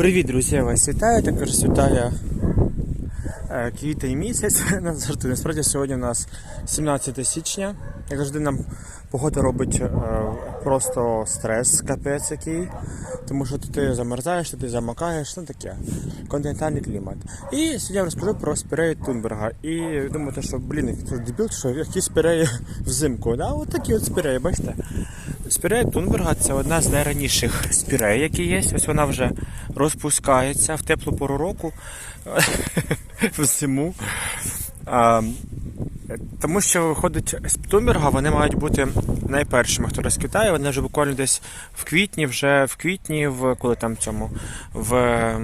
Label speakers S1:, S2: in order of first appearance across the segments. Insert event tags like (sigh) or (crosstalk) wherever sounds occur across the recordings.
S1: Привіт, друзі! Я вас вітаю. Також вітаю е, квітень місяць. (laughs) Насправді сьогодні у нас 17 січня. Як завжди нам погода робить е, просто стрес, капець який. Тому що ти замерзаєш, ти замокаєш, ну таке. Континентальний клімат. І сьогодні я розкажу про спіреї Тунберга. І думаєте, що блін, дебіл, що які спіреї (laughs) взимку. Да? От такі от спіреї, бачите? Спірея Тунберга це одна з найраніших спірей, які є. Ось вона вже розпускається в теплу пору року (laughs) в зиму. Тому що виходить з Тунберга, вони мають бути найпершими, хто розквітає. Вони вже буквально десь в квітні, вже в квітні, в коли там цьому в.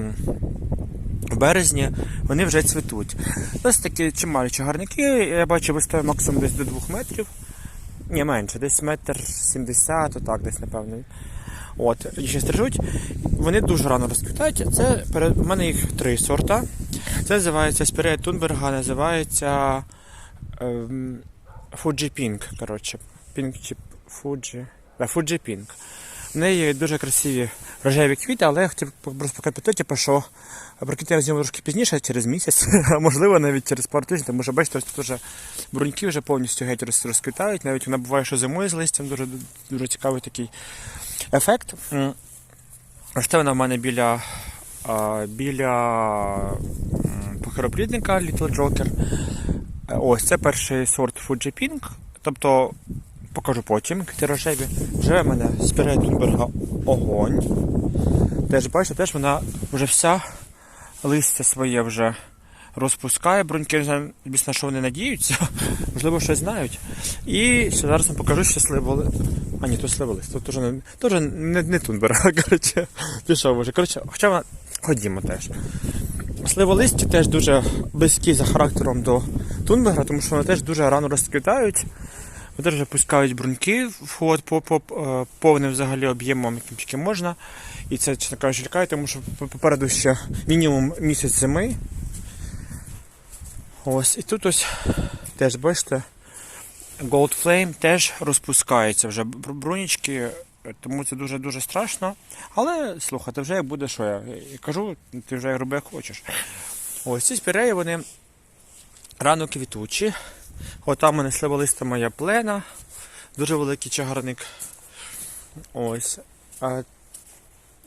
S1: березні вони вже цвітуть. Ось такі чималі чагарники. Я бачу, виставив максимум десь до 2 метрів. Ні, менше, десь метр сімдесят, отак десь, напевно. От, ще стрижуть. Вони дуже рано розквітають. Це перед у мене їх три сорта. Це називається Спірея Тунберга, називається Фуджі Пінк. Коротше. Пінк чи Фуджі. Fuji Pink. В неї дуже красиві рожеві квіти, але я хотів просто показати, типу, що проквіти я зняв трошки пізніше, через місяць, (laughs) а можливо навіть через пару тижнів, тому що бачите, тут вже бруньки вже повністю геть роз- розквітають. Навіть вона буває, що зимою з листям дуже, дуже цікавий такий ефект. Це вона в мене біля, біля м, похироплідника Little Joker. Е, Ось це перший сорт Fuji Pink. Тобто покажу потім, квіти рожеві. Вже в мене спірея Тунберга огонь. Теж бачите, теж вона вже вся листя своє вже розпускає. Бруньки, не знаю, звісно, що вони надіються, (laughs) можливо, щось знають. І ще зараз вам покажу щасливо. ли- А ні, то сливолист. Тут теж не, теж не, не Тунберга, (laughs) коротше, пішов вже. Коротше, хоча вона ходімо теж. Сливолисті теж дуже близькі за характером до Тунберга, тому що вони теж дуже рано розквітають. Вони теж вже пускають бруньки вход по, по, е, повним взагалі об'ємом, яким тільки можна. І це, чесно кажучи, лякає, тому що попереду ще мінімум місяць зими. Ось, і тут ось теж бачите, Gold Flame теж розпускається вже брунічки, тому це дуже-дуже страшно. Але слухайте, вже як буде, що я, я кажу, ти вже роби як хочеш. Ось ці спіреї, вони рано квітучі. От там у мене сливолиста моя плена, дуже великий чагарник. Ось.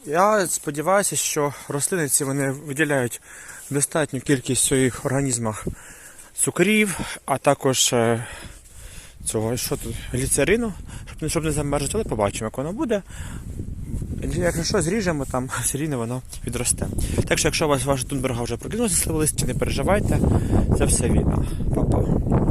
S1: Я сподіваюся, що рослини ці вони виділяють достатню кількість в своїх організмах цукрів, а також е, цього, що тут, гліцерину, щоб, щоб не замерзнути, але побачимо, як воно буде. Якщо що, зріжемо, там все рівно воно відросте. Так що, якщо у вас ваша тунберга вже прокинулася сливолисті, не переживайте, це все війна. Па-па.